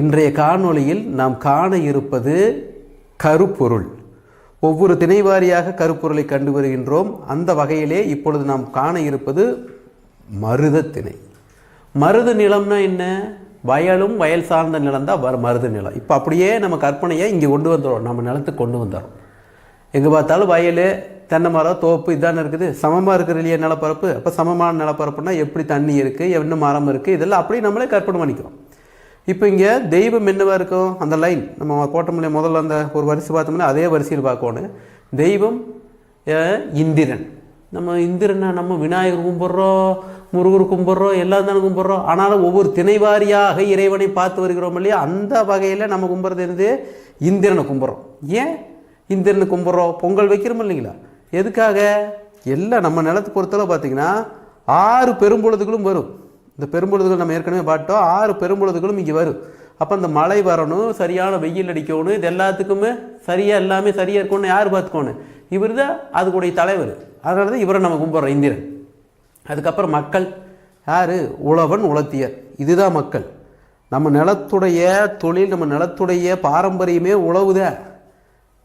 இன்றைய காணொளியில் நாம் காண இருப்பது கருப்பொருள். ஒவ்வொரு திணைவாரியாக கருப்பொருளை கண்டு வருகின்றோம். அந்த வகையிலே இப்பொழுது நாம் காண இருப்பது மருத திணை. மருத நிலம்னா என்ன? வயலும் வயல் சார்ந்த நிலம் தான் மருத நிலம். இப்போ அப்படியே நம்ம கற்பனையை இங்கே கொண்டு வந்துடுறோம். நம்ம நிலத்துக்கு கொண்டு வந்துடுறோம். எங்கே பார்த்தாலும் வயல் தென்னை மரம் தோப்பு இதானே இருக்குது. சமமாக இருக்கிற இல்லையா நிலப்பரப்பு? அப்போ சமமான நிலப்பரப்புனா எப்படி தண்ணி இருக்குது என்ன மரம் இருக்குது இதெல்லாம் அப்படியே நம்மளே கற்பனை பண்ணிக்கிறோம். இப்போ இங்கே தெய்வம் என்னவாக இருக்கும் அந்த லைன் நம்ம கோட்டமலை முதல்ல அந்த ஒரு வரிசை பார்த்தோம்னா அதே வரிசையில் பார்க்கணும். தெய்வம் இந்திரன். நம்ம இந்திரனை நம்ம விநாயகர் கும்பிட்றோம் முருகர் கும்பிட்றோம் எல்லாம் தானே கும்பிட்றோம். ஆனாலும் ஒவ்வொரு திணைவாரியாக இறைவனை பார்த்து வருகிறோம் இல்லையா? அந்த வகையில் நம்ம கும்பிட்றது என்னது? இந்திரனை கும்பிட்றோம். ஏன் இந்திரனை கும்பிட்றோம்? பொங்கல் வைக்கிறோம் இல்லைங்களா? எதுக்காக? எல்லாம் நம்ம நிலத்தை பொறுத்தளவு பார்த்தீங்கன்னா ஆறு பெரும்பொழுதுகளும் வரும். இந்த பெரும்பொழுதுகள் நம்ம ஏற்கனவே பார்த்தோம் ஆறு பெரும்பொழுதுகளும் இங்கே வரும். அப்போ இந்த மழை வரணும் சரியான வெயில் அடிக்கணும் இது எல்லாத்துக்குமே சரியாக எல்லாமே சரியாக இருக்கணும்னு யார் பார்த்துக்கோணும் இவர் தான் அதுக்குடைய தலைவர். அதனால தான் இவரை நம்ம கும்பிட்றோம் இந்திரன். அதுக்கப்புறம் மக்கள். யார்? உழவன் உலத்தியர். இதுதான் மக்கள். நம்ம நிலத்துடைய தொழில் நம்ம நிலத்துடைய பாரம்பரியமே உழவுதான்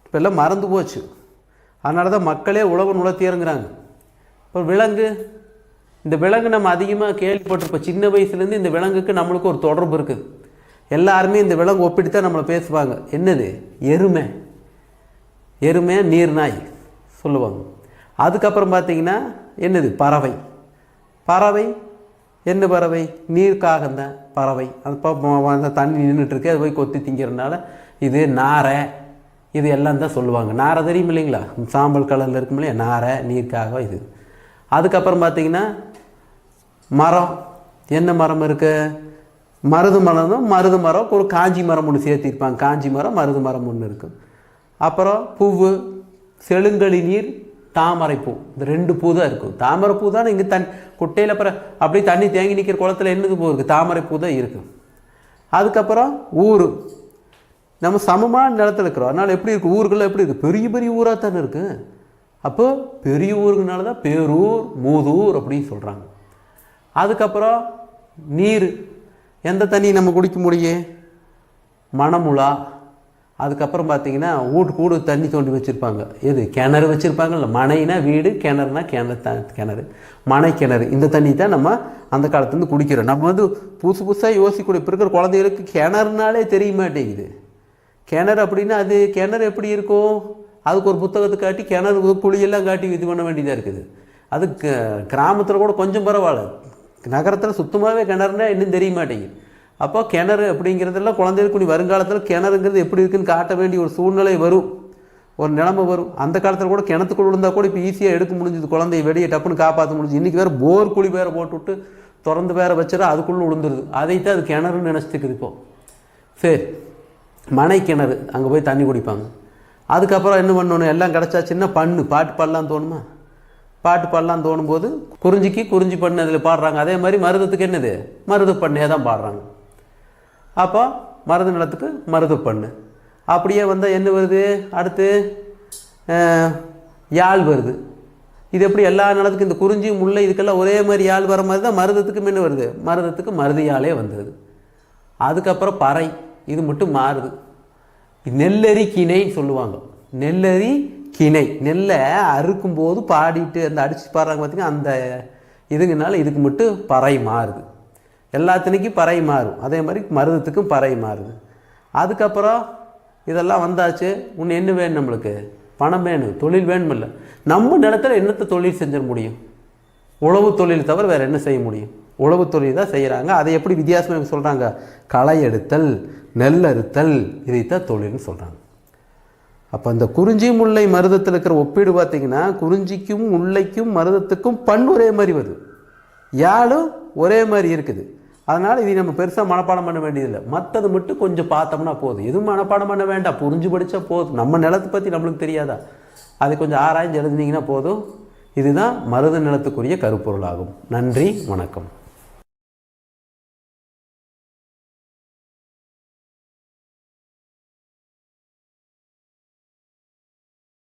இப்போ எல்லாம் மறந்து போச்சு. அதனால தான் மக்களே உழவன் உலத்தியருங்கிறாங்க. இப்போ விலங்கு இந்த விலங்கு நம்ம அதிகமாக கேள்விப்பட்டிருப்போம். சின்ன வயசுலேருந்து இந்த விலங்குக்கு நம்மளுக்கு ஒரு தொடர்பு இருக்குது எல்லாருமே இந்த விலங்கு ஒப்பிட்டு தான் நம்மளை பேசுவாங்க. என்னது? எருமை. எருமை நீர்நாய் சொல்லுவாங்க. அதுக்கப்புறம் பார்த்தீங்கன்னா என்னது? பறவை. பறவை? என்ன பறவை? நீர்க்காகந்தான் பறவை. அது இப்போ அந்த தண்ணி நின்றுட்டுருக்கு அது போய் கொத்தி திங்கிறதுனால இது நாரை. இது எல்லாம் தான் சொல்லுவாங்க. நாரை தெரியும் இல்லைங்களா சாம்பல் கலரில் இருக்கும் இல்லையா நாரை நீர்க்காக இது. அதுக்கப்புறம் பார்த்தீங்கன்னா மரம். என்ன மரம் இருக்குது மருது மரம் மருது மரம் ஒரு காஞ்சி மரம் ஒன்று சேர்த்திருப்பாங்க. காஞ்சி மரம் மருது மரம் ஒன்று இருக்கும் அப்புறம் பூவு செழுங்கழி நீர் தாமரை பூ. இந்த ரெண்டு பூ தான் இருக்கும். தாமரை பூ தான் இங்கே தண்ணி குட்டையில் அப்புறம் அப்படியே தண்ணி தேங்கி நிற்கிற குளத்துல என்னது பூ இருக்குது தாமரை பூ தான் இருக்கும் அதுக்கப்புறம் ஊர் நம்ம சமமான நிலத்துல இருக்கிறோம். அதனால் எப்படி இருக்குது ஊருக்குள்ளே எப்படி இருக்குது பெரிய பெரிய ஊராக தானே இருக்குது அப்போ பெரிய ஊருங்கனால தான் பேரூர் மூதூர் அப்படின்னு சொல்கிறாங்க அதுக்கப்புறம் நீர் எந்த தண்ணி நம்ம குடிக்க முடியும்? மணமுலா அதுக்கப்புறம் பார்த்தீங்கன்னா வீட்டு கூடு தண்ணி தோண்டி வச்சுருப்பாங்க. எது கிணறு வச்சுருப்பாங்கல்ல? மனைனா வீடு கிணறுனா கிணறு த கிணறு. மனை கிணறு. இந்த தண்ணி தான் நம்ம அந்த காலத்துலேருந்து குடிக்கிறோம். நம்ம வந்து புதுசு புதுசாக யோசிக்கக்கூடிய இப்போ இருக்கிற குழந்தைகளுக்கு கிணறுனாலே தெரிய மாட்டேங்குது. கிணறு அப்படின்னா அது கிணறு எப்படி இருக்கும்? அதுக்கு ஒரு புத்தகத்தை காட்டி கிணறு குழியெல்லாம் காட்டி இது பண்ண வேண்டியதாக இருக்குது. அது கிராமத்தில் கூட கொஞ்சம் பரவாயில்ல. நகரத்தில் சுத்தமாகவே கிணறுனா இன்னும் தெரிய மாட்டேங்குது. அப்போ கிணறு அப்படிங்கிறதெல்லாம் குழந்தைகளுக்கு நீ வருங்காலத்தில் கிணறுங்கிறது எப்படி இருக்குன்னு காட்ட வேண்டிய ஒரு சூழ்நிலை வரும். ஒரு நிலைமை வரும். அந்த காலத்தில் கூட கிணத்துக்குள்ள விழுந்தா கூட இப்போ ஈஸியாக எடுக்க முடிஞ்சது. குழந்தைய வெளியே டப்புன்னு காப்பாற்ற முடிஞ்சு இன்றைக்கி வேறு போர் குழி வேறு போட்டுவிட்டு திறந்து வேற வச்சுட்டா அதுக்குள்ளே விழுந்துருது. அதைத்தான் அது கிணறுன்னு நினச்சிட்டுக்குது இப்போது சரி மனை கிணறு. அங்கே போய் தண்ணி குடிப்பாங்க. அதுக்கப்புறம் என்ன பண்ணணும்? எல்லாம் கிடச்சாச்சுன்னா பண்ணு. பாட்டு பாடலாம் தோணுமா? பாட்டு பாடலாம் தோணும்போது குறிஞ்சிக்கு குறிஞ்சி பண்ணு அதில் பாடுறாங்க. அதே மாதிரி மருதத்துக்கு என்னது? மருது பண்ணே தான் பாடுறாங்க. அப்போ மருது நிலத்துக்கு மருது பண்ணு. அப்படியே வந்தால் என்ன வருது? அடுத்து யாழ் வருது. இது எப்படி எல்லா நிலத்துக்கும் இந்த குறிஞ்சி முல்லை இதுக்கெல்லாம் ஒரே மாதிரி யாழ் வர மாதிரி தான் மருதத்துக்கும் என்ன வருது? மருதத்துக்கு மருதியாலே வந்தது. அதுக்கப்புறம் பறை. இது மட்டும் மாறுது. நெல்லரி கிணை சொல்லுவாங்க. நெல்லரி கிணை நெல்லை அறுக்கும்போது பாடிட்டு அந்த அடிச்சு பாடுறாங்க பார்த்தீங்கன்னா அந்த இதுங்கனால இதுக்கு மட்டும் பறை மாறுது. எல்லாத்தினைக்கும் பறை மாறும். அதே மாதிரி மருதத்துக்கும் பறை மாறுது. அதுக்கப்புறம் இதெல்லாம் வந்தாச்சு. இன்னும் என்ன வேணும் நம்மளுக்கு? பணம் வேணும். தொழில் வேணுமில்ல. நம்ம நிலத்தில் என்னத்தை தொழில் செஞ்சிட முடியும்? உழவு தொழில் தவிர வேறு என்ன செய்ய முடியும்? உழவு தொழில் தான் செய்கிறாங்க அதை எப்படி வித்தியாசமாக சொல்கிறாங்க களை எடுத்தல் நெல் அறுத்தல் இதைத்தான் தொழில்னு சொல்கிறாங்க அப்போ இந்த குறிஞ்சி முல்லை மருதத்தில் இருக்கிற ஒப்பீடு பார்த்தீங்கன்னா குறிஞ்சிக்கும் முல்லைக்கும் மருதத்துக்கும் பண் ஒரே மாதிரி வருது. யாழும் ஒரே மாதிரி இருக்குது. அதனால் இதை நம்ம பெருசாக மனப்பாடம் பண்ண வேண்டியதில்லை. மற்றது மட்டும் கொஞ்சம் பார்த்தோம்னா போதும். எதுவும் மனப்பாடம் பண்ண வேண்டாம். புரிஞ்சு படித்தா போதும். நம்ம நிலத்தை பற்றி நம்மளுக்கு தெரியாதா? அதை கொஞ்சம் ஆராய்ஞ்சு எழுதுனீங்கன்னா போதும். இதுதான் மருத நிலத்துக்குரிய கருப்பொருளாகும். நன்றி வணக்கம்.